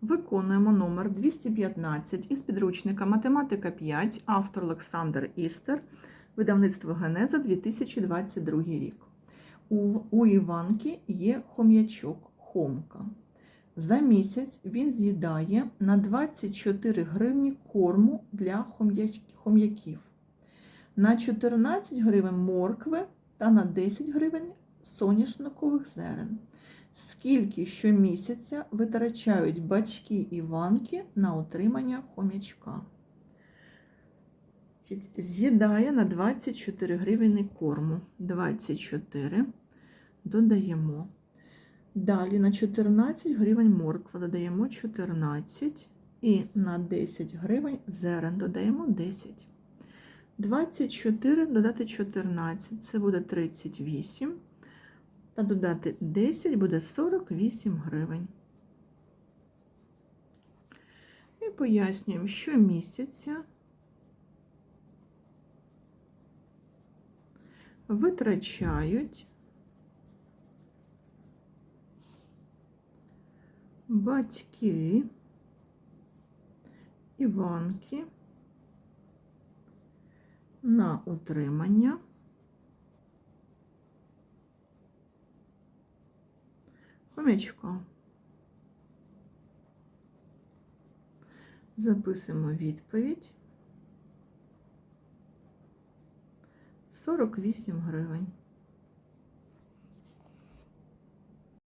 Виконуємо номер 215 із підручника Математика 5, автор Олександр Істер, видавництво Генеза 2022 рік. У, у Іванки є хом'ячок Хомка. За місяць він з'їдає на 24 гривні корму для хом'яків, на 14 гривень моркви та на 10 гривень соняшникових зерен. Скільки щомісяця витрачають батьки Іванки на утримання хомячка? З'їдає на 24 гривні корму. 24 додаємо. Далі на 14 гривень морква додаємо 14 і на 10 гривень зерен додаємо 10. 24 додати 14 це буде 38. Та додати 10 буде 48 гривень. І пояснюємо, що місяця витрачають батьки Іванки на утримання хомячка. Записуємо відповідь. 48 гривень.